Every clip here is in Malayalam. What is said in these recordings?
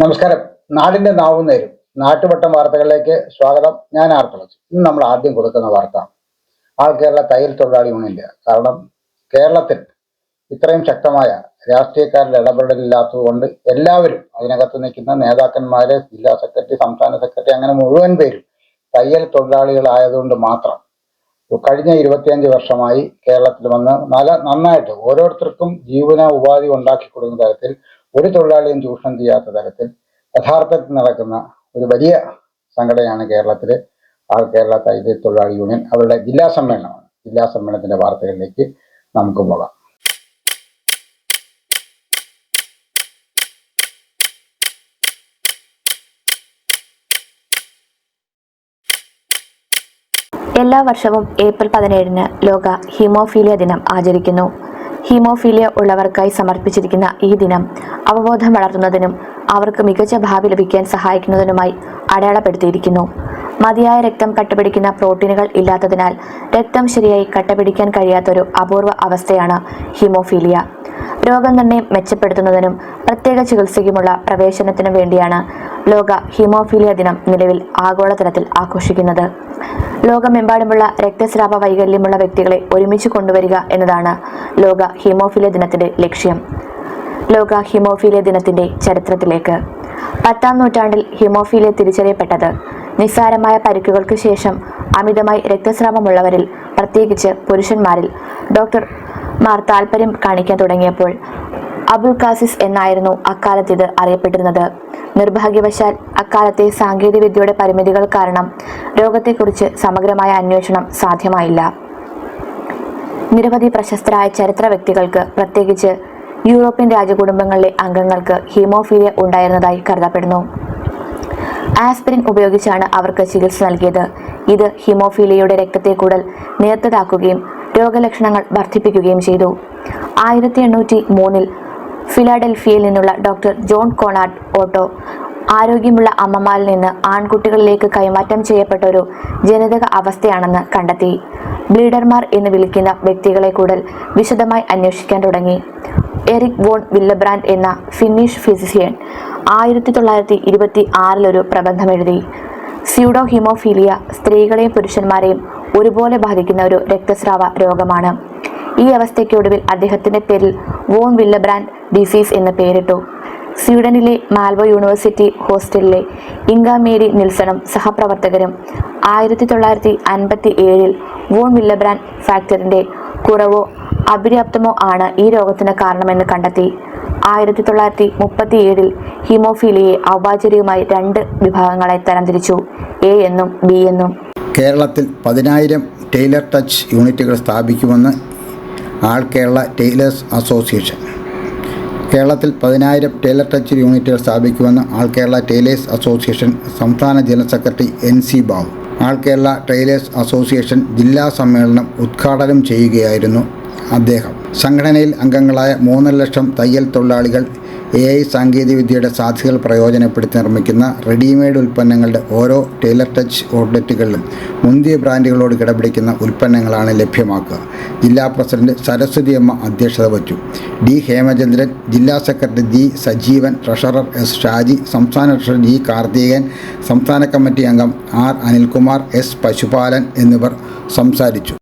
നമസ്കാരം. നാടിന്റെ നാവും നേരും. നാട്ടുവട്ടം വാർത്തകളിലേക്ക് സ്വാഗതം. ഞാൻ ആർത്തളച്ച് ഇന്ന് നമ്മൾ ആദ്യം കൊടുക്കുന്ന വാർത്ത. ആൾ കേരള തയ്യൽ തൊഴിലാളി യൂണിയന്റെ. കാരണം കേരളത്തിൽ ഇത്രയും ശക്തമായ രാഷ്ട്രീയക്കാരുടെ ഇടപെടലില്ലാത്തതുകൊണ്ട് എല്ലാവരും അതിനകത്ത് നിൽക്കുന്ന നേതാക്കന്മാര് ജില്ലാ സെക്രട്ടറി സംസ്ഥാന സെക്രട്ടറി അങ്ങനെ മുഴുവൻ പേരും തയ്യൽ തൊഴിലാളികളായതുകൊണ്ട് മാത്രം കഴിഞ്ഞ ഇരുപത്തിയഞ്ച് വർഷമായി കേരളത്തിൽ വന്ന് നല്ല നന്നായിട്ട് ഓരോരുത്തർക്കും ജീവന ഉപാധി ഉണ്ടാക്കി കൊടുക്കുന്ന തരത്തിൽ ഒരു തൊഴിലാളിയും ചൂഷണം ചെയ്യാത്ത തരത്തിൽ യഥാർത്ഥത്തിൽ നടക്കുന്ന ഒരു വലിയ സംഘടനയാണ് കേരളത്തിലെ ആ കേരള തൈല തൊഴിലാളി യൂണിയൻ. അവരുടെ ജില്ലാ സമ്മേളനമാണ്. ജില്ലാ സമ്മേളനത്തിന്റെ വാർത്തകളിലേക്ക് നമുക്ക് പോകാം. എല്ലാ വർഷവും ഏപ്രിൽ പതിനേഴിന് ലോക ഹീമോഫീലിയ ദിനം ആചരിക്കുന്നു. ഹീമോഫീലിയ ഉള്ളവർക്കായി സമർപ്പിച്ചിരിക്കുന്ന ഈ ദിനം അവബോധം വളർത്തുന്നതിനും അവർക്ക് മികച്ച ഭാവി ലഭിക്കാൻ സഹായിക്കുന്നതിനുമായി അടയാളപ്പെടുത്തിയിരിക്കുന്നു. മതിയായ രക്തം കട്ടപിടിക്കുന്ന പ്രോട്ടീനുകൾ ഇല്ലാത്തതിനാൽ രക്തം ശരിയായി കട്ടപിടിക്കാൻ കഴിയാത്തൊരു അപൂർവ അവസ്ഥയാണ് ഹീമോഫീലിയ. രോഗനിർണയം മെച്ചപ്പെടുത്തുന്നതിനും പ്രത്യേക ചികിത്സയ്ക്കുമുള്ള പ്രവേശനത്തിനും വേണ്ടിയാണ് ലോക ഹീമോഫീലിയ ദിനം നിലവിൽ ആഗോളതലത്തിൽ ആഘോഷിക്കുന്നത്. ലോകമെമ്പാടുമുള്ള രക്തസ്രാവ വൈകല്യമുള്ള വ്യക്തികളെ ഒരുമിച്ച് കൊണ്ടുവരിക എന്നതാണ് ലോക ഹീമോഫീലിയ ദിനത്തിന്റെ ലക്ഷ്യം. ലോക ഹീമോഫീലിയ ദിനത്തിന്റെ ചരിത്രത്തിലേക്ക്. പത്താം നൂറ്റാണ്ടിൽ ഹീമോഫീലിയ തിരിച്ചറിയപ്പെട്ടത് നിസ്സാരമായ പരിക്കുകൾക്ക് ശേഷം അമിതമായി രക്തസ്രാവമുള്ളവരിൽ പ്രത്യേകിച്ച് പുരുഷന്മാരിൽ ഡോക്ടർമാർ താല്പര്യം കാണിക്കാൻ തുടങ്ങിയപ്പോൾ അബുൽ കാസിസ് എന്നായിരുന്നു അക്കാലത്ത് ഇത് അറിയപ്പെട്ടിരുന്നത്. നിർഭാഗ്യവശാൽ അക്കാലത്തെ സാങ്കേതികവിദ്യയുടെ പരിമിതികൾ കാരണം രോഗത്തെക്കുറിച്ച് സമഗ്രമായ അന്വേഷണം സാധ്യമായില്ല. നിരവധി പ്രശസ്തരായ ചരിത്ര വ്യക്തികൾക്ക് പ്രത്യേകിച്ച് യൂറോപ്യൻ രാജകുടുംബങ്ങളിലെ അംഗങ്ങൾക്ക് ഹീമോഫീലിയ ഉണ്ടായിരുന്നതായി കരുതപ്പെടുന്നു. ആസ്പിരിൻ ഉപയോഗിച്ചാണ് അവർക്ക് ചികിത്സ നൽകിയത്. ഇത് ഹീമോഫീലിയയുടെ രക്തത്തെ കൂടുതൽ നേർത്തതാക്കുകയും രോഗലക്ഷണങ്ങൾ വർദ്ധിപ്പിക്കുകയും ചെയ്തു. ആയിരത്തി എണ്ണൂറ്റി മൂന്നിൽ ഫിലാഡൽഫിയയിൽ നിന്നുള്ള ഡോക്ടർ ജോൺ കോണാർഡ് ഓട്ടോ. ആരോഗ്യമുള്ള അമ്മമാരിൽ നിന്ന് ആൺകുട്ടികളിലേക്ക് കൈമാറ്റം ചെയ്യപ്പെട്ട ഒരു ജനിതക അവസ്ഥയാണെന്ന് കണ്ടെത്തി. ബ്ലീഡർമാർ എന്ന് വിളിക്കുന്ന വ്യക്തികളെ കൂടുതൽ വിശദമായി അന്വേഷിക്കാൻ തുടങ്ങി. എറിക് വോൺ വില്ലബ്രാൻഡ് എന്ന ഫിന്നിഷ് ഫിസിഷ്യൻ ആയിരത്തി തൊള്ളായിരത്തി ഇരുപത്തി ആറിലൊരു പ്രബന്ധം എഴുതി. സ്യൂഡോ ഹിമോഫീലിയ സ്ത്രീകളെയും പുരുഷന്മാരെയും ഒരുപോലെ ബാധിക്കുന്ന ഒരു രക്തസ്രാവ രോഗമാണ്. ഈ അവസ്ഥയ്ക്കൊടുവിൽ അദ്ദേഹത്തിന്റെ പേരിൽ വോൺ വില്ലബ്രാൻഡ് ഡിസീസ് എന്ന് പേരിട്ടു. സ്വീഡനിലെ മാൽവോ യൂണിവേഴ്സിറ്റി ഹോസ്റ്റലിലെ ഇങ്ക മേരി നിൽസണും സഹപ്രവർത്തകരും ആയിരത്തി തൊള്ളായിരത്തി അൻപത്തി ഏഴിൽ വോൺ വില്ലബ്രാൻ ഫാക്ടറിന്റെ കുറവോ അപര്യാപ്തമോ ആണ് ഈ രോഗത്തിന് കാരണമെന്ന് കണ്ടെത്തി. ആയിരത്തി തൊള്ളായിരത്തി മുപ്പത്തി ഏഴിൽ ഹിമോഫീലിയെ ഔപാചര്യവുമായി രണ്ട് വിഭാഗങ്ങളായി തരംതിരിച്ചു എ എന്നും ബി എന്നും. കേരളത്തിൽ പതിനായിരം ടൈലർ ടച്ച് യൂണിറ്റുകൾ സ്ഥാപിക്കുമെന്ന് ആൾ കേരള ടൈലേഴ്സ് അസോസിയേഷൻ കേരളത്തിൽ പതിനായിരം ടേലർ ടച്ച് യൂണിറ്റുകൾ സ്ഥാപിക്കുമെന്ന് ആൾ കേരള ടേലേഴ്സ് അസോസിയേഷൻ സംസ്ഥാന general secretary N C Babu. All Kerala tailors association ജില്ലാ സമ്മേളനം ഉദ്ഘാടനം ചെയ്യുകയായിരുന്നു അദ്ദേഹം. സംഘടനയിൽ അംഗങ്ങളായ മൂന്നര ലക്ഷം തയ്യൽ തൊഴിലാളികൾ എ ഐ സാങ്കേതികവിദ്യയുടെ സാധ്യതകൾ പ്രയോജനപ്പെടുത്തി നിർമ്മിക്കുന്ന റെഡിമെയ്ഡ് ഉൽപ്പന്നങ്ങളുടെ ഓരോ ടൈലർ ടച്ച് ഔട്ട്ലെറ്റുകളിലും മുന്തിയ ബ്രാൻഡുകളോട് കിടപിടിക്കുന്ന ഉൽപ്പന്നങ്ങളാണ് ലഭ്യമാക്കുക. ജില്ലാ പ്രസിഡന്റ് സരസ്വതി അമ്മ അധ്യക്ഷത വച്ചു ഡി ഹേമചന്ദ്രൻ ജില്ലാ secretary G Sajeevan treasurer S Shaji സംസ്ഥാന ട്രഷറർ ജി കാർത്തികൻ സംസ്ഥാന കമ്മിറ്റി അംഗം ആർ അനിൽകുമാർ എസ് പശുപാലൻ എന്നിവർ സംസാരിച്ചു.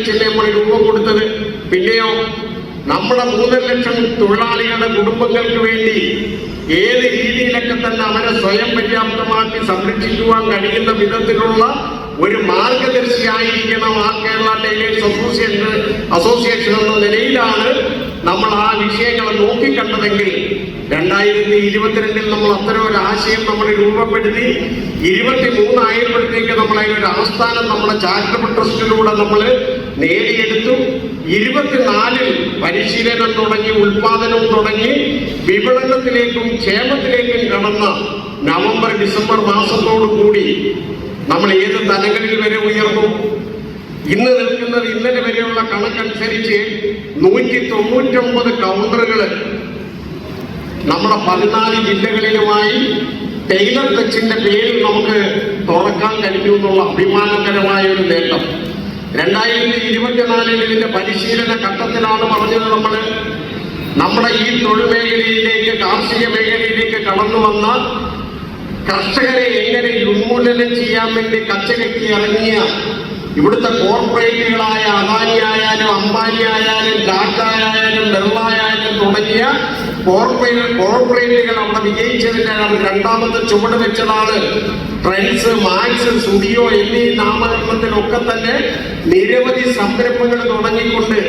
ജനങ്ങൾക്ക് കൂടെ രൂപം കൊടുത്തത് പിന്നെയോ നമ്മുടെ മൂന്നര ലക്ഷം തൊഴിലാളികളുടെ കുടുംബങ്ങൾക്ക് വേണ്ടി ഏത് രീതിയിലൊക്കെ തന്നെ അവരെ സ്വയം പര്യാപ്തമാക്കി സംരക്ഷിക്കുവാൻ കഴിയുന്ന വിധത്തിലുള്ള ഒരു മാർഗദർശിയായിരിക്കണം ആ കേരള ടൈലേഴ്സ് അസോസിയേഷൻ അസോസിയേഷൻ എന്ന നിലയിലാണ് നമ്മൾ ആ വിഷയങ്ങളെ നോക്കിക്കണ്ടതെങ്കിൽ രണ്ടായിരത്തി ഇരുപത്തിരണ്ടിൽ നമ്മൾ അത്തരം ഒരു ആശയം നമ്മൾ രൂപപ്പെടുത്തി ഇരുപത്തി മൂന്നായപ്പോഴത്തേക്ക് നമ്മളെ ഒരു ആസ്ഥാനം നമ്മുടെ ചാരിറ്റബിൾ ട്രസ്റ്റിലൂടെ നമ്മൾ നേടിയെടുത്തു. ഇരുപത്തിനാലിൽ പരിശീലനം തുടങ്ങി ഉൽപാദനം തുടങ്ങി. വിപണനത്തിലേക്കും ക്ഷേമത്തിലേക്കും കടന്ന നവംബർ ഡിസംബർ മാസത്തോടു കൂടി നമ്മൾ ഏത് തലങ്ങളിൽ വരെ ഉയർന്നു? ഇന്ന് നിൽക്കുന്നത് ഇന്നലെ വരെയുള്ള കണക്കനുസരിച്ച് നൂറ്റി തൊണ്ണൂറ്റൊമ്പത് കൗണ്ടറുകൾ നമ്മുടെ പതിനാല് ജില്ലകളിലുമായി ടൈലർ ടച്ചിന്റെ പേരിൽ നമുക്ക് തുറക്കാൻ കഴിഞ്ഞു എന്നുള്ള അഭിമാനകരമായ ഒരു നേട്ടം. രണ്ടായിരത്തി ഇരുപത്തിനാലിൽ ഇതിന്റെ പരിശീലന ഘട്ടത്തിലാണ് പറഞ്ഞത് നമ്മൾ നമ്മുടെ ഈ തൊഴിൽ മേഖലയിലേക്ക് കാർഷിക മേഖലയിലേക്ക് കടന്നു വന്ന കർഷകരെ എങ്ങനെ ഉന്മൂലനം ചെയ്യാൻ വേണ്ടി കച്ചകെട്ടി ഇറങ്ങിയ ഇവിടുത്തെ കോർപ്പറേറ്റുകളായ അദാനി ആയാലും അംബാനി ആയാലും ടാറ്റ ആയാലും ബിർള ആയാലും തുടങ്ങിയ കോർപ്പറേറ്റ് കോർപ്പറേറ്റുകൾ അവിടെ വിജയിച്ചതിന്റെ രണ്ടാമത്തെ ചുവട് വെച്ചതാണ് ട്രെൻഡ്സ് മാക്സ് സ്റ്റുഡിയോ എന്നീ നാമകരണത്തിലൊക്കെ തന്നെ നിരവധി സംരംഭങ്ങൾ തുടങ്ങിക്കൊണ്ട്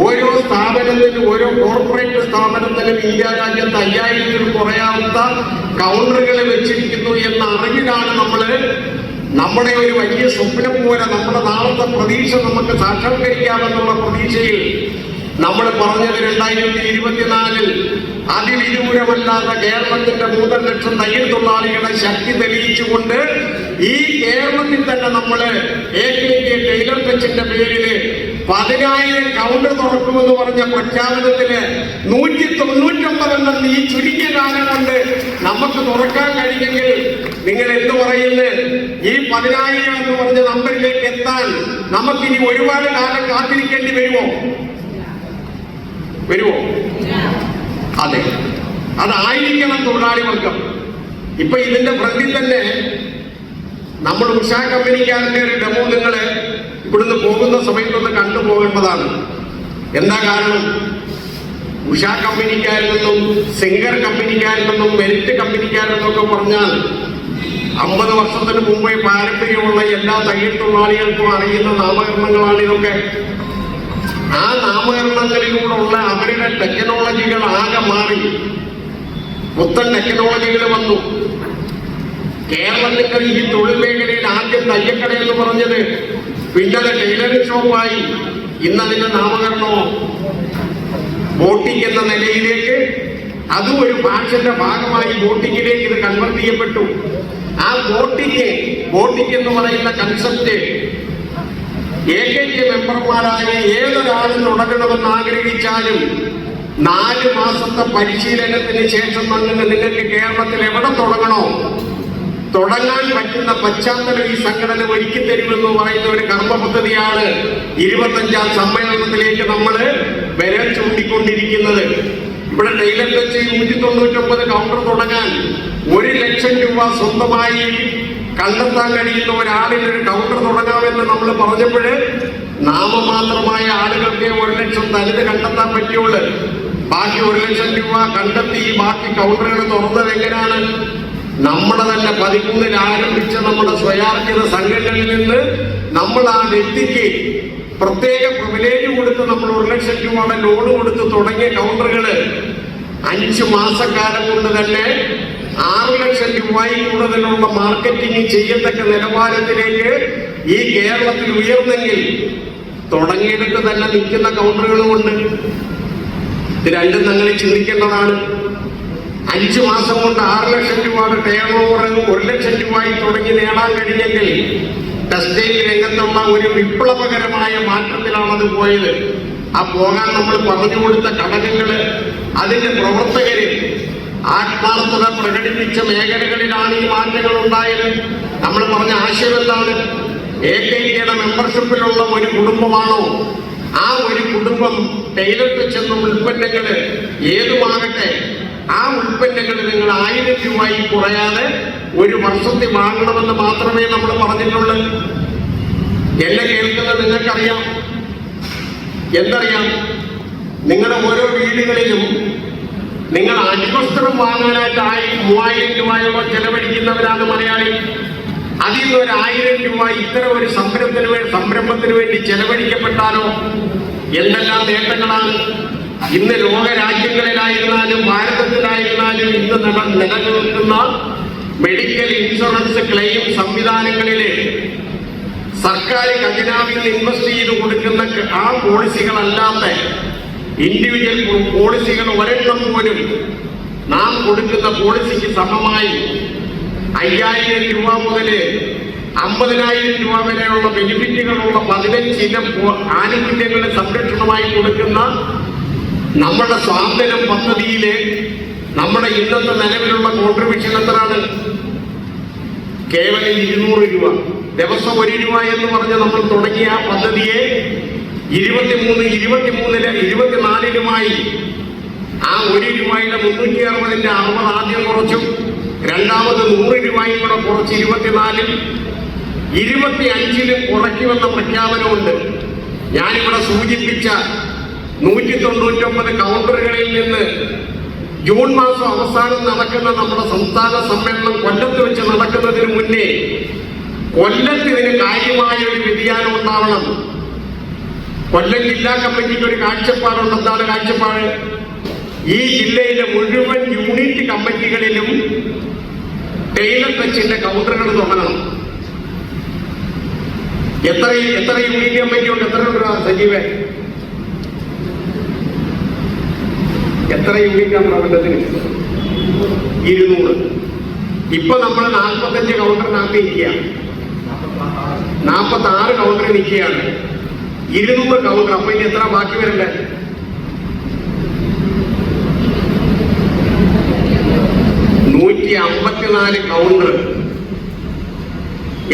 ഓരോ സ്ഥാപനത്തിലും ഓരോ കോർപ്പറേറ്റ് സ്ഥാപനത്തിലും ഇന്ത്യ രാജ്യത്ത് അയ്യായിരത്തിൽ കുറയാത്ത കൗണ്ടറുകൾ വെച്ചിരിക്കുന്നു എന്ന് അറിവിലാണ് നമ്മൾ നമ്മുടെ ഒരു വലിയ സ്വപ്നം പോലെ നമ്മുടെ നാളത്തെ പ്രതീക്ഷ നമുക്ക് സാക്ഷാത്കരിക്കാമെന്നുള്ള പ്രതീക്ഷയിൽ നമ്മൾ പറഞ്ഞത് രണ്ടായിരത്തി ഇരുപത്തിനാലിൽ അതിവിദൂരമല്ലാത്ത കേരളത്തിന്റെ മൂന്നര ലക്ഷം തയ്യൽ തൊഴിലാളികളെ ശക്തി തെളിയിച്ചുകൊണ്ട് ഈ കേരളത്തിൽ തന്നെ നമ്മൾ എ കെ കെ ടൈലർ ടച്ചിന്റെ പേരിൽ പതിനായിരം കൗണ്ടർ തുറക്കുമെന്ന് പറഞ്ഞ പ്രഖ്യാപനത്തിന് നൂറ്റി തൊണ്ണൂറ്റൊമ്പതെണ്ണം ഈ ചുരുക്കിയ കാലം കൊണ്ട് നമുക്ക് തുറക്കാൻ കഴിയുമെങ്കിൽ നിങ്ങൾ എന്ത് പറയുന്നത് ഈ പതിനായിരം എന്ന് പറഞ്ഞ നമ്പറിലേക്ക് എത്താൻ നമുക്കിനി ഒരുപാട് കാലം കാത്തിരിക്കേണ്ടി വരുമോ? വരുമോ? അതെ. അതായിരിക്കണം തൊഴിലാളി വർഗം. ഇപ്പൊ ഇതിന്റെ ഫ്രണ്ടിൽ തന്നെ നമ്മൾ ഉഷ കമ്പനിക്കാരന്റെ ഒരു ഡെമോ നിങ്ങൾ ഇവിടുന്ന് പോകുന്ന സമയത്തൊന്ന് കണ്ടു കണ്ടുപോകേണ്ടതാണ് എന്താ കാരണം? ഉഷ കമ്പനിക്കാരിൽ നിന്നും സിംഗർ കമ്പനിക്കാരിൽ നിന്നും മെരിറ്റ് കമ്പനിക്കാരിൽ നിന്നൊക്കെ പറഞ്ഞാൽ അമ്പത് വർഷത്തിന് മുമ്പേ പാരമ്പര്യമുള്ള എല്ലാ തയ്യൽ തൊഴിലാളികൾക്കും അറിയുന്ന നാമകരണങ്ങളാണ് ഇതൊക്കെ. ആ നാമകരണങ്ങളിലൂടെയുള്ള അവരുടെ ടെക്നോളജികൾ ആകെ മാറി. പുത്തൻ ടെക്നോളജികൾ വന്നു. കേരളത്തിൽ ഈ തൊഴിൽ മേഖലയിൽ ആദ്യം തയ്യക്കട എന്ന് പറഞ്ഞത് പിന്നത് ടൈലറിംഗ് ഷോപ്പായി. ഇന്നതിന്റെ നാമകരണമോ ബോട്ടിംഗ് എന്ന നിലയിലേക്ക്. അതും ഒരു ഫാഷന്റെ ഭാഗമായി ബോട്ടിങ്ങിലേക്ക് ഇത് കൺവെർട്ട് ചെയ്യപ്പെട്ടു. ആ ബോട്ടിക്ക് ബോട്ടിക്ക് എന്ന് പറയുന്ന കൺസെപ്റ്റ് എ കെ കെ മെമ്പർമാരായ ഏതൊരാളും തുടങ്ങണമെന്ന് ആഗ്രഹിച്ചാലും നാല് മാസത്തെ പരിശീലനത്തിന് ശേഷം അങ്ങനെ നിങ്ങൾക്ക് കേരളത്തിൽ എവിടെ തുടങ്ങണോ? തുടങ്ങാൻ പറ്റുന്ന പശ്ചാത്തലം ഈ സംഘടന ഒരുക്കി തരുമെന്ന് പറയുന്ന ഒരു കർമ്മ പദ്ധതിയാണ് ഇരുപത്തഞ്ചാം സമ്മേളനത്തിലേക്ക് നമ്മൾ വിരൽ ചൂണ്ടിക്കൊണ്ടിരിക്കുന്നത്. ഇവിടെ ടൈലർ വെച്ച് നൂറ്റി തൊണ്ണൂറ്റൊമ്പത് കൗണ്ടർ തുടങ്ങാൻ ഒരു ലക്ഷം രൂപ സ്വന്തമായി കണ്ടെത്താൻ കഴിയുന്ന ഒരാളിൽ ഒരു കൗണ്ടർ തുടങ്ങാമെന്ന് നമ്മൾ പറഞ്ഞപ്പോൾ നാമമാത്രമായ ആളുകൾക്ക് ഒരു ലക്ഷം തനിത് കണ്ടെത്താൻ പറ്റുള്ളൂ. ബാക്കി ഒരു ലക്ഷം രൂപ കണ്ടെത്തി ബാക്കി കൗണ്ടറുകൾ തുറന്നത് എങ്ങനെയാണ്? നമ്മുടെ തന്നെ പതിമൂന്നിൽ ആരംഭിച്ച നമ്മുടെ സ്വയാർജിത സംഘടനയിൽ നിന്ന് നമ്മൾ ആ വ്യക്തിക്ക് പ്രത്യേക പ്രിവിലേജ് കൊടുത്ത് നമ്മൾ ഒരു ലക്ഷം രൂപയുടെ ലോൺ കൊടുത്ത് തുടങ്ങിയ കൗണ്ടറുകൾ അഞ്ച് മാസക്കാലം കൊണ്ട് തന്നെ ആറ് ലക്ഷം രൂപയിൽ കൂടുതലുള്ള മാർക്കറ്റിംഗ് ചെയ്യത്തക്ക നിലവാരത്തിലേക്ക് ഈ കേരളത്തിൽ ഉയർന്നെങ്കിൽ തുടങ്ങിയെടുത്ത് തന്നെ നിൽക്കുന്ന കൗണ്ടറുകളുമുണ്ട് ഇത് രണ്ടും നിങ്ങൾ ചിന്തിക്കേണ്ടതാണ്. അഞ്ചു മാസം കൊണ്ട് ആറ് ലക്ഷം രൂപയുടെ ടേൺ ഓവർ ഒരു ലക്ഷം രൂപയിൽ തുടങ്ങി നേടാൻ കഴിഞ്ഞെങ്കിൽ ടെക്സ്റ്റൈൽ രംഗത്തുള്ള ഒരു വിപ്ലവകരമായ മാറ്റത്തിലാണത് പോയത്. ആ പോകാൻ നമ്മൾ പറഞ്ഞു കൊടുത്ത ഘടകങ്ങൾ അതിന്റെ പ്രവർത്തകര് ആത്മാർത്ഥത പ്രകടിപ്പിച്ച മേഖലകളിലാണ് ഈ മാറ്റങ്ങൾ ഉണ്ടായത്. നമ്മൾ പറഞ്ഞ ആശയം എന്താണ്? എ കെ ഇയുടെ മെമ്പർഷിപ്പിലുള്ള ഒരു കുടുംബമാണോ? ആ ഒരു കുടുംബം ടൈലർ ചെന്ന ഉൽപ്പന്നങ്ങൾ ഏതുമാകട്ടെ ആ ഉൽപ്പന്നങ്ങൾ നിങ്ങൾ ആയിരം കുറയാതെ ഒരു വർഷത്തിൽ വാങ്ങണമെന്ന് മാത്രമേ നമ്മൾ പറഞ്ഞിട്ടുള്ളൂ. എന്നെ കേൾക്കുന്നത് നിങ്ങൾക്കറിയാം. എന്തറിയാം? നിങ്ങളുടെ ഓരോ വീടുകളിലും നിങ്ങൾ അടിവസ്ത്രം വാങ്ങാനായിട്ടായി മൂവായിരം രൂപയോളം ചെലവഴിക്കുന്നവരാണ് മലയാളി. അതിൽ നിന്ന് ഒരു ആയിരം രൂപ ഇത്തരം ഒരു സംരംഭത്തിന് വേണ്ടി സംരംഭത്തിന് വേണ്ടി ചെലവഴിക്കപ്പെട്ടാലോ? എന്തെല്ലാം നേട്ടങ്ങളാണ്? ഇന്ന് ലോകരാജ്യങ്ങളിലായിരുന്നാലും ഭാരതത്തിലായിരുന്നാലും ഇന്ന് നിലനിൽക്കുന്ന മെഡിക്കൽ ഇൻഷുറൻസ് ക്ലെയിം സംവിധാനങ്ങളിലെ സർക്കാർ ഖജനാവിൽ ഇൻവെസ്റ്റ് ചെയ്ത് കൊടുക്കുന്ന ആ പോളിസികളല്ലാത്ത ഇൻഡിവിജ്വൽ പോളിസികൾ ഒരെണ്ണം പോലും നാം കൊടുക്കുന്ന പോളിസിക്ക് സമമായി അയ്യായിരം രൂപ മുതൽ അമ്പതിനായിരം രൂപ വരെയുള്ള ബെനിഫിറ്റുകളുള്ള പതിനഞ്ചിനം ആനുകൂല്യങ്ങളുടെ സംരക്ഷണമായി കൊടുക്കുന്ന നമ്മുടെ സ്വാതന്ത്ര്യം പദ്ധതിയിലെ നമ്മുടെ ഇന്നത്തെ നിലവിലുള്ള കോൺട്രിബ്യൂഷൻ എത്രയാണ്? കേവലം ഇരുന്നൂറ് രൂപ. ദിവസം ഒരു രൂപ എന്ന് പറഞ്ഞ് നമ്മൾ തുടങ്ങിയ ആ പദ്ധതിയെ ഇരുപത്തിമൂന്ന് ഇരുപത്തിമൂന്നിൽ ഇരുപത്തിനാലിലുമായി ആ ഒരു രൂപയുടെ മുന്നൂറ്റി അറുപതിന്റെ അറുപത് ആദ്യം കുറച്ചു രണ്ടാമത് നൂറ് രൂപയും കൂടെ കുറച്ച് ഇരുപത്തിനാലിൽ. ഇരുപത്തി അഞ്ചിലും കുറയ്ക്കുമെന്ന പ്രഖ്യാപനമുണ്ട്. ഞാനിവിടെ സൂചിപ്പിച്ച നൂറ്റി തൊണ്ണൂറ്റി ഒമ്പത് കൗണ്ടറുകളിൽ നിന്ന് ജൂൺ മാസം അവസാനം നടക്കുന്ന നമ്മുടെ സംസ്ഥാന സമ്മേളനം കൊല്ലത്ത് വെച്ച് നടക്കുന്നതിന് മുന്നേ കൊല്ലത്ത് ഇതിന് കാര്യമായ ഒരു വ്യതിയാനം ഉണ്ടാവണം. കൊല്ലം ജില്ലാ കമ്മിറ്റിക്ക് ഒരു കാഴ്ചപ്പാടുണ്ട് എന്താണ് കാഴ്ചപ്പാട്? ഈ ജില്ലയിലെ മുഴുവൻ യൂണിറ്റ് കമ്മിറ്റികളിലും ടൈലർ ടച്ചിന്റെ കൗണ്ടറുകൾ തുടങ്ങണം എത്ര എത്ര യൂണിറ്റ് കമ്മിറ്റി ഉണ്ട്? എത്ര ഉണ്ട് സജീവേ? എത്ര യൂണിറ്റ് ആണ് പ്രബന്ധത്തിന് ഇരുന്നൂറ്. ഇപ്പൊ നമ്മൾ നാൽപ്പത്തഞ്ച് കൗണ്ടറിനകത്ത് നിൽക്കുക നാൽപ്പത്തി ആറ് കൗണ്ടറിൽ നിൽക്കുകയാണ്. ഇരുന്നൂറ് കൗണ്ടർ അപ്പൊ ഇനി എത്ര ബാക്കി വരണ്ടേ? നൂറ്റി അമ്പത്തിനാല് കൗണ്ടർ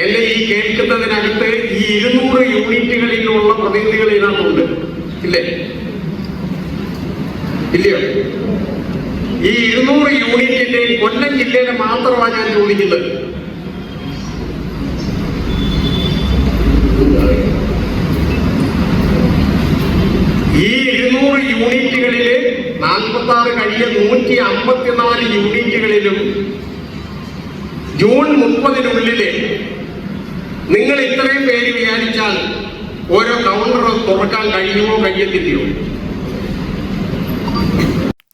എന്നെ ഈ കേൾക്കുന്നതിനകത്ത് ഈ ഇരുന്നൂറ് യൂണിറ്റുകളിലുള്ള പ്രതിനിധികൾ ഇതിനകത്തുണ്ട്. ഇല്ലേ? ഇല്ലയോ? ഈ ഇരുന്നൂറ് യൂണിറ്റിന്റെ കൊല്ലം ജില്ലയിലെ മാത്രമാണ് ഞാൻ ചോദിക്കുന്നത്. ഈ ഇരുന്നൂറ് യൂണിറ്റുകളിൽ നാൽപ്പത്തി ആറ് കഴിഞ്ഞ നൂറ്റി അമ്പത്തിനാല് യൂണിറ്റുകളിലും ജൂൺ മുപ്പതിനുള്ളിൽ നിങ്ങൾ ഇത്രയും പേര് വിചാരിച്ചാൽ ഓരോ കൗണ്ടർ തുറക്കാൻ കഴിയുമോ കഴിയത്തില്ലയോ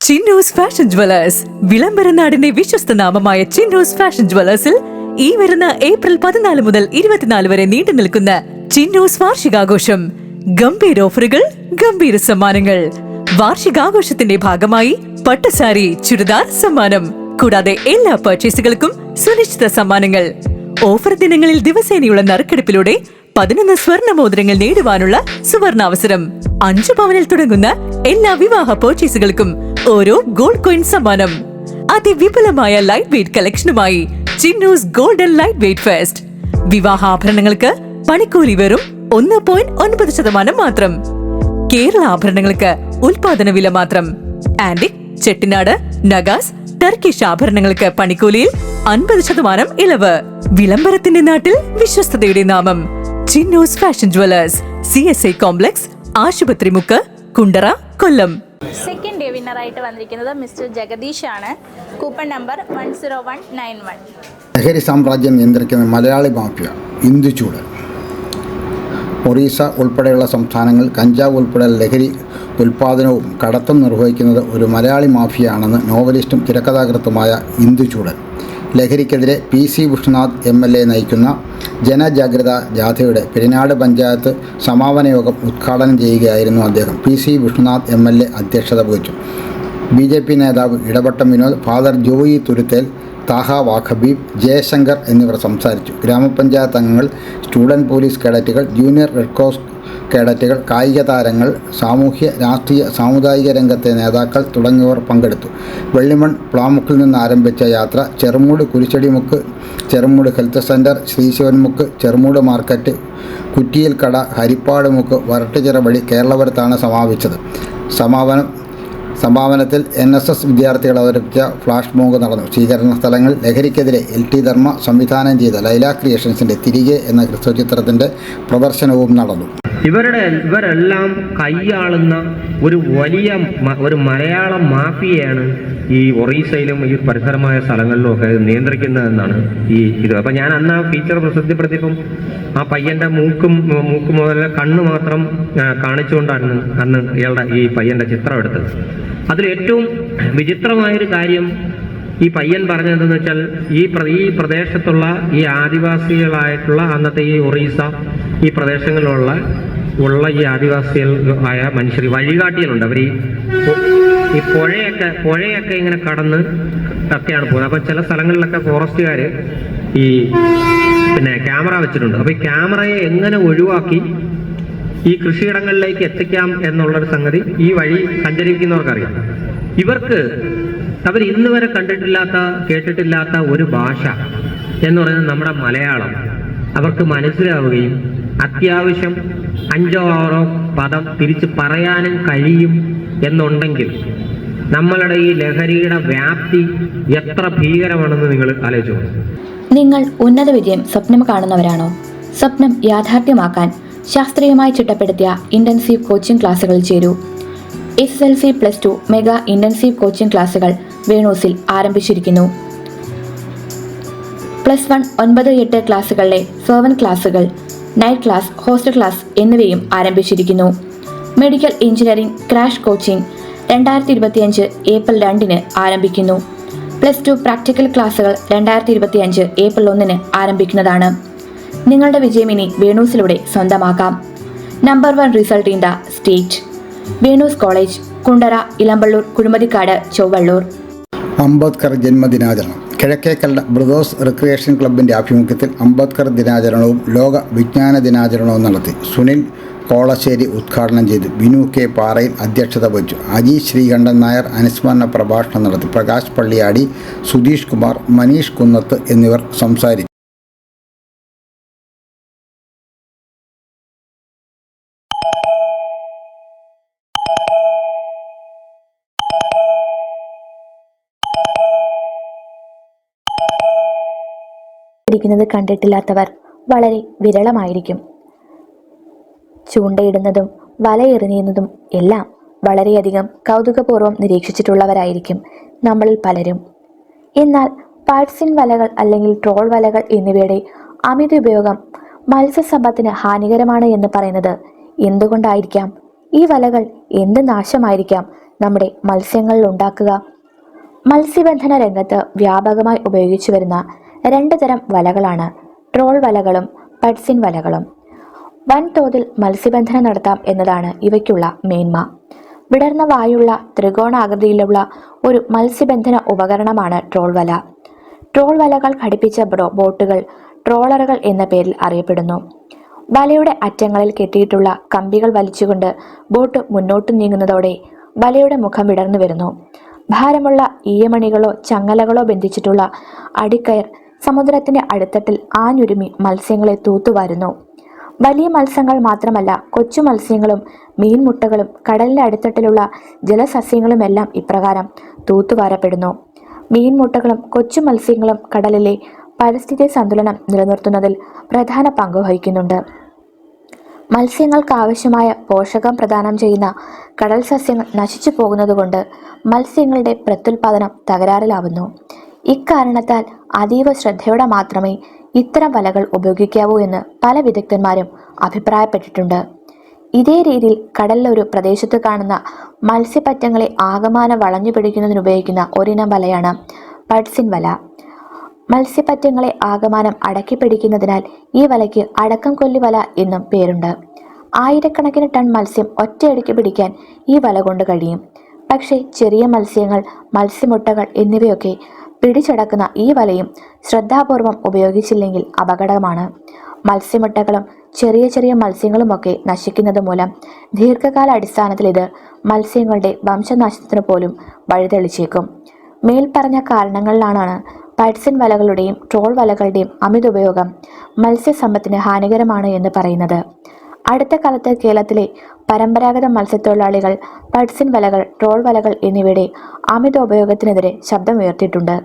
ചിന്നൂസ് ഫാഷൻ ജ്വല്ലേഴ്സ് വിളംബര നാടിന്റെ വിശ്വസ്ത നാമമായ ചിന്നൂസ് ഫാഷൻ ജ്വല്ലേഴ്സിൽ ഈ വരുന്ന ഏപ്രിൽ പതിനാല് മുതൽ ഇരുപത്തിനാല് വരെ നീണ്ടു നിൽക്കുന്ന ചിന്നൂസ് വാർഷികാഘോഷം. ഗംഭീര ഓഫറുകൾ ഗംഭീര സമ്മാനങ്ങൾ. വാർഷികാഘോഷത്തിന്റെ ഭാഗമായി പട്ടുസാരി ചുരിദാർ സമ്മാനം. കൂടാതെ എല്ലാ പർച്ചേസുകൾക്കും സുനിശ്ചിത സമ്മാനങ്ങൾ. ഓഫർ ദിനങ്ങളിൽ ദിവസേനയുള്ള നറുക്കെടുപ്പിലൂടെ പതിനൊന്ന് സ്വർണ മോതിരങ്ങൾ നേടുവാനുള്ള സുവർണാവസരം. അഞ്ചു പവനിൽ തുടങ്ങുന്ന എല്ലാ വിവാഹ പർച്ചേസുകൾക്കും ഓരോ ഗോൾഡ് കോയിൻ സമ്മാനം. അതിവിപുലമായ light weight കളക്ഷനുമായി Chinnoos golden light weight fest വിവാഹാഭരണങ്ങൾക്ക് പണിക്കൂലി വെറും ഒന്ന് പോയിന്റ് ഒൻപത് ശതമാനം മാത്രം. കേരള ആഭരണങ്ങൾക്ക് ഉൽപാദന വില മാത്രം. ആന്റിക് ചെട്ടിനാട് നഗാസ് ടർക്കിഷ് ആഭരണങ്ങൾക്ക് പണിക്കൂലിയിൽ അൻപത് ശതമാനം ഇളവ്. വിളംബരത്തിന്റെ നാട്ടിൽ വിശ്വസ്തയുടെ നാമം. Chinnoos fashion jewellers C S I complex ആശുപത്രി മുക്ക് കുണ്ടറ കൊല്ലം. വിന്നറായിട്ട് വന്നിരിക്കുന്നത് മിസ്റ്റർ ജഗദീഷ് ആണ് coupon number one zero one nine one ലഹരി സാമ്രാജ്യം നിയന്ത്രിക്കുന്ന മലയാളി മാഫിയ ഇന്ദുചൂട് ഒറീസ ഉൾപ്പെടെയുള്ള സംസ്ഥാനങ്ങൾ കഞ്ചാവ് ഉൾപ്പെടെ ലഹരി ഉൽപാദനവും കടത്തും നിർവഹിക്കുന്നത് ഒരു മലയാളി മാഫിയാണെന്ന് നോവലിസ്റ്റും തിരക്കഥാകൃത്തുമായ ഇന്ദുചൂടൻ ലഹരിക്കെതിരെ P C Vishnunath M L A നയിക്കുന്ന ജനജാഗ്രത ജാഥയുടെ പെരിനാട് പഞ്ചായത്ത് സമാപന യോഗം ഉദ്ഘാടനം ചെയ്യുകയായിരുന്നു അദ്ദേഹം. P C Vishnunath M L A അധ്യക്ഷത വഹിച്ചു. ബി ജെ പി നേതാവ് ഇടവട്ടം വിനോദ് ഫാദർ ജോയി തുരുത്തേൽ താഹ വാഖബീബ് ജയശങ്കർ എന്നിവർ സംസാരിച്ചു. ഗ്രാമപഞ്ചായത്ത് അംഗങ്ങൾ സ്റ്റുഡന്റ് പോലീസ് കേഡറ്റുകൾ ജൂനിയർ റെഡ് ക്രോസ് കേഡറ്റുകൾ കായിക താരങ്ങൾ സാമൂഹ്യ രാഷ്ട്രീയ സാമുദായിക രംഗത്തെ നേതാക്കൾ തുടങ്ങിയവർ പങ്കെടുത്തു. വെള്ളിമൺ പ്ലാമുക്കിൽ നിന്ന് ആരംഭിച്ച യാത്ര Cherumoodu Kurisadimukku Cherumoodu health centre Sreesivanmukku Cherumoodu market കുറ്റിയിൽ കട ഹരിപ്പാട് മുക്ക് വരട്ടുചിറ വഴി കേരളപുരത്താണ് സമാപിച്ചത്. സമാപനം സമാപനത്തിൽ എൻ എസ് എസ് വിദ്യാർത്ഥികൾ അവതരിപ്പിച്ച ഫ്ലാഷ് മോഗ് നടന്നു. സ്വീകരണ സ്ഥലങ്ങൾ ലഹരിക്കെതിരെ എൽ ടി ധർമ്മ സംവിധാനം ചെയ്ത ലൈല ക്രിയേഷൻസിന്റെ തിരികെ എന്ന ഹ്രസ്വചിത്രത്തിന്റെ പ്രദർശനവും നടന്നു. ഇവരുടെ ഇവരെല്ലാം കൈയാളുന്ന ഒരു വലിയ ഒരു മലയാള മാഫിയയാണ് ഈ ഒറീസയിലും ഈ പരിസരമായ സ്ഥലങ്ങളിലും ഒക്കെ നിയന്ത്രിക്കുന്നതെന്നാണ് ഈ ഇത്. അപ്പൊ ഞാൻ അന്ന് ആ ഫീച്ചർ പ്രസിദ്ധപ്പെടുത്തിയപ്പം ആ പയ്യന്റെ മൂക്കും മൂക്ക് മുതൽ കണ്ണ് മാത്രം കാണിച്ചുകൊണ്ടാണ് അന്ന് ഇയാളുടെ ഈ പയ്യന്റെ ചിത്രം എടുത്തത്. അതിൽ ഏറ്റവും വിചിത്രമായൊരു കാര്യം ഈ പയ്യൻ പറഞ്ഞതെന്ന് വെച്ചാൽ ഈ ഈ പ്രദേശത്തുള്ള ഈ ആദിവാസികളായിട്ടുള്ള അന്നത്തെ ഈ ഒറീസ ഈ പ്രദേശങ്ങളിലുള്ള ഉള്ള ഈ ആദിവാസികൾ ആയ മനുഷ്യർ വഴികാട്ടികളുണ്ട്. അവർ ഈ ഈ പുഴയൊക്കെ പുഴയൊക്കെ ഇങ്ങനെ കടന്ന് ഒക്കെയാണ് പോകുന്നത്. അപ്പൊ ചില സ്ഥലങ്ങളിലൊക്കെ ഫോറസ്റ്റുകാർ ഈ പിന്നെ ക്യാമറ വെച്ചിട്ടുണ്ട്. അപ്പൊ ഈ ക്യാമറയെ എങ്ങനെ ഒഴിവാക്കി ഈ കൃഷിയിടങ്ങളിലേക്ക് എത്തിക്കാം എന്നുള്ളൊരു സംഗതി ഈ വഴി സഞ്ചരിക്കുന്നവർക്കറിയാം. ഇവർക്ക് അവർ ഇന്ന് വരെ കണ്ടിട്ടില്ലാത്ത കേട്ടിട്ടില്ലാത്ത ഒരു ഭാഷ എന്ന് പറയുന്നത് നമ്മുടെ മലയാളം. അവർക്ക് മനസ്സിലാവുകയും അത്യാവശ്യം അഞ്ചോ ആറോ പദം തിരിച്ച് പറയാനും കഴിയും എന്നുണ്ടെങ്കിൽ നമ്മളുടെ ഈ ലഹരിയുടെ വ്യാപ്തി എത്ര ഭീകരമാണെന്ന് നിങ്ങൾ ആലോചിച്ചു. നിങ്ങൾ ഉന്നത വിജയം സ്വപ്നം കാണുന്നവരാണോ? സ്വപ്നം യാഥാർത്ഥ്യമാക്കാൻ ശാസ്ത്രീയമായി ചിട്ടപ്പെടുത്തിയ ഇന്റൻസീവ് കോച്ചിംഗ് ക്ലാസുകളിൽ ചേരൂ. S S L C plus two mega intensive coaching ക്ലാസുകൾ വേണൂസിൽ ആരംഭിച്ചിരിക്കുന്നു. പ്ലസ് വൺ ഒൻപത് എട്ട് ക്ലാസ്സുകളിലെ സെവൻ ക്ലാസ്സുകൾ നൈറ്റ് ക്ലാസ് ഹോസ്റ്റൽ ക്ലാസ് എന്നിവയും ആരംഭിച്ചിരിക്കുന്നു. മെഡിക്കൽ എഞ്ചിനീയറിംഗ് ക്രാഷ് കോച്ചിംഗ് രണ്ടായിരത്തി ഇരുപത്തിയഞ്ച് ഏപ്രിൽ രണ്ടിന് ആരംഭിക്കുന്നു. പ്ലസ് ടു പ്രാക്ടിക്കൽ ക്ലാസ്സുകൾ രണ്ടായിരത്തി ഇരുപത്തിയഞ്ച് ഏപ്രിൽ ഒന്നിന് ആരംഭിക്കുന്നതാണ്. നിങ്ങളുടെ വിജയം ഇനി വേണൂസിലൂടെ സ്വന്തമാക്കാം. Number one result in the state Venus college Kundara Elampalloor Kuzhumathikkad Chovvalloor. Ambedkar ജന്മദിനാചരണം. Kizhakkekalla brothers recreation ക്ലബിന്റെ ആഭിമുഖ്യത്തിൽ അംബേദ്കർ ദിനാചരണവും ലോക വിജ്ഞാന ദിനാചരണവും നടത്തി. സുനിൽ കോളശ്ശേരി ഉദ്ഘാടനം ചെയ്തു. ബിനു കെ പാറയിൽ അധ്യക്ഷത വഹിച്ചു. അജി ശ്രീകണ്ഠൻ നായർ അനുസ്മരണ പ്രഭാഷണം നടത്തി. പ്രകാശ് പള്ളിയാടി സുധീഷ് കുമാർ മനീഷ് കുന്നത്ത് എന്നിവർ സംസാരിച്ചു. ഇരിക്കുന്നത് കണ്ടിട്ടില്ലാത്തവർ വളരെ വിരളമായിരിക്കും. ചൂണ്ടയിടുന്നതും വലയെറിഞ്ഞിരുന്നതും എല്ലാം വളരെയധികം കൗതുകപൂർവം നിരീക്ഷിച്ചിട്ടുള്ളവരായിരിക്കും നമ്മളിൽ പലരും. എന്നാൽ പാഴ്സിൻ വലകൾ അല്ലെങ്കിൽ ട്രോൾ വലകൾ എന്നിവയുടെ അമിത ഉപയോഗം മത്സ്യസമ്പത്തിന് ഹാനികരമാണ് എന്ന് പറയുന്നത് എന്തുകൊണ്ടായിരിക്കാം? ഈ വലകൾ എന്ത് നാശമായിരിക്കാം നമ്മുടെ മത്സ്യങ്ങളിൽ ഉണ്ടാക്കുക? മത്സ്യബന്ധന രംഗത്ത് വ്യാപകമായി ഉപയോഗിച്ചു വരുന്ന രണ്ട് തരം വലകളാണ്. ട്രോൾ വലകളും പഡ്സിൻ വലകളും. വൻതോതിൽ മത്സ്യബന്ധനം നടത്താം എന്നതാണ് ഇവയ്ക്കുള്ള മേന്മ. വിടർന്ന വായുള്ള ത്രികോണാകൃതിയിലുള്ള ഒരു മത്സ്യബന്ധന ഉപകരണമാണ് ട്രോൾ വല. ട്രോൾ വലകൾ ഘടിപ്പിച്ച ബോട്ടുകൾ ട്രോളറുകൾ എന്ന പേരിൽ അറിയപ്പെടുന്നു. വലയുടെ അറ്റങ്ങളിൽ കെട്ടിയിട്ടുള്ള കമ്പികൾ വലിച്ചുകൊണ്ട് ബോട്ട് മുന്നോട്ട് നീങ്ങുന്നതോടെ വലയുടെ മുഖം വിടർന്നു വരുന്നു. ഭാരമുള്ള ഈയമണികളോ ചങ്ങലകളോ ബന്ധിച്ചിട്ടുള്ള അടിക്കയർ സമുദ്രത്തിന്റെ അടിത്തട്ടിൽ ആഞ്ഞുരുമി മത്സ്യങ്ങളെ തൂത്തുവാരുന്നു. വലിയ മത്സ്യങ്ങൾ മാത്രമല്ല കൊച്ചു മത്സ്യങ്ങളും മീൻമുട്ടകളും കടലിന്റെ അടിത്തട്ടിലുള്ള ജലസസ്യങ്ങളുമെല്ലാം ഇപ്രകാരം തൂത്തുവാരപ്പെടുന്നു. മീൻമുട്ടകളും കൊച്ചു മത്സ്യങ്ങളും കടലിലെ പരിസ്ഥിതി സന്തുലനം നിലനിർത്തുന്നതിൽ പ്രധാന പങ്ക് വഹിക്കുന്നുണ്ട്. മത്സ്യങ്ങൾക്ക് ആവശ്യമായ പോഷകം പ്രദാനം ചെയ്യുന്ന കടൽ സസ്യങ്ങൾ നശിച്ചു പോകുന്നതുകൊണ്ട് മത്സ്യങ്ങളുടെ പ്രത്യുൽപാദനം തകരാറിലാവുന്നു. ഇക്കാരണത്താൽ അതീവ ശ്രദ്ധയോടെ മാത്രമേ ഇത്തരം വലകൾ ഉപയോഗിക്കാവൂ എന്ന് പല വിദഗ്ധന്മാരും അഭിപ്രായപ്പെട്ടിട്ടുണ്ട്. ഇതേ രീതിയിൽ കടലിലെ ഒരു പ്രദേശത്ത് കാണുന്ന മത്സ്യപറ്റങ്ങളെ ആകമാനം വളഞ്ഞു പിടിക്കുന്നതിന് ഉപയോഗിക്കുന്ന ഒരിനം വലയാണ് പഡ്സിൻ വല. മത്സ്യപ്പറ്റങ്ങളെ ആകമാനം അടക്കി പിടിക്കുന്നതിനാൽ ഈ വലയ്ക്ക് അടക്കം കൊല്ലി വല എന്നും പേരുണ്ട്. ആയിരക്കണക്കിന് ടൺ മത്സ്യം ഒറ്റയടിക്ക് പിടിക്കാൻ ഈ വല കൊണ്ട് കഴിയും. പക്ഷേ ചെറിയ മത്സ്യങ്ങൾ മത്സ്യമുട്ടകൾ എന്നിവയൊക്കെ പിടിച്ചടക്കുന്ന ഈ വലയും ശ്രദ്ധാപൂർവം ഉപയോഗിച്ചില്ലെങ്കിൽ അപകടമാണ്. മത്സ്യമുട്ടകളും ചെറിയ ചെറിയ മത്സ്യങ്ങളുമൊക്കെ നശിക്കുന്നത് മൂലം ദീർഘകാല അടിസ്ഥാനത്തിൽ ഇത് മത്സ്യങ്ങളുടെ വംശനാശത്തിന് പോലും വഴിതെളിച്ചേക്കും. മേൽപ്പറഞ്ഞ കാരണങ്ങളിലാണ് പഡ്സിൻ വലകളുടെയും ട്രോൾ വലകളുടെയും അമിത ഉപയോഗം മത്സ്യസമ്പത്തിന് ഹാനികരമാണ് എന്ന് പറയുന്നത്. അടുത്ത കാലത്ത് കേരളത്തിലെ പരമ്പരാഗത മത്സ്യത്തൊഴിലാളികൾ പഡ്സിൻ വലകൾ ട്രോൾ വലകൾ എന്നിവയുടെ അമിത ഉപയോഗത്തിനെതിരെ ശബ്ദമുയർത്തിയിട്ടുണ്ട്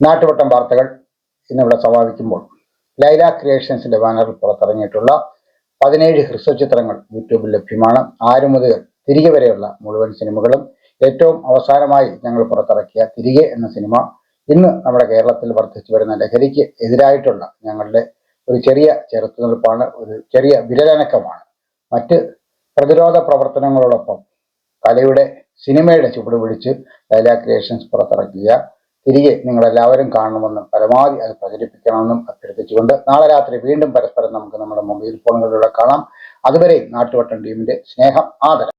നാട്ടുവട്ടം വാർത്തകൾ ഇന്നിവിടെ സമാപിക്കുമ്പോൾ ലൈല ക്രിയേഷൻസിന്റെ ബാനറിൽ പുറത്തിറങ്ങിയിട്ടുള്ള പതിനേഴ് ഹ്രസ്വചിത്രങ്ങൾ യൂട്യൂബിൽ ലഭ്യമാണ്. ആറ് മുതൽ തിരികെ വരെയുള്ള മുഴുവൻ സിനിമകളും ഏറ്റവും അവസാനമായി ഞങ്ങൾ പുറത്തിറക്കിയ തിരികെ എന്ന സിനിമ ഇന്ന് നമ്മുടെ കേരളത്തിൽ വർദ്ധിച്ചു വരുന്ന ലഹരിക്ക് എതിരായിട്ടുള്ള ഞങ്ങളുടെ ഒരു ചെറിയ ചെറുത്തുനിൽപ്പാണ് ഒരു ചെറിയ വിരലനക്കമാണ്. മറ്റ് പ്രതിരോധ പ്രവർത്തനങ്ങളോടൊപ്പം കലയുടെ സിനിമയുടെ ചുവട് പിടിച്ച് ലൈല ക്രിയേഷൻസ് പുറത്തിറക്കിയ തിരികെ നിങ്ങളെല്ലാവരും കാണണമെന്നും പരമാവധി അത് പ്രചരിപ്പിക്കണമെന്നും അഭ്യർത്ഥിച്ചുകൊണ്ട് നാളെ രാത്രി വീണ്ടും പരസ്പരം നമുക്ക് നമ്മുടെ മൊബൈൽ ഫോണുകളിലൂടെ കാണാം. അതുവരെ നാട്ടുവട്ടം ടീമിന്റെ സ്നേഹം ആദരം.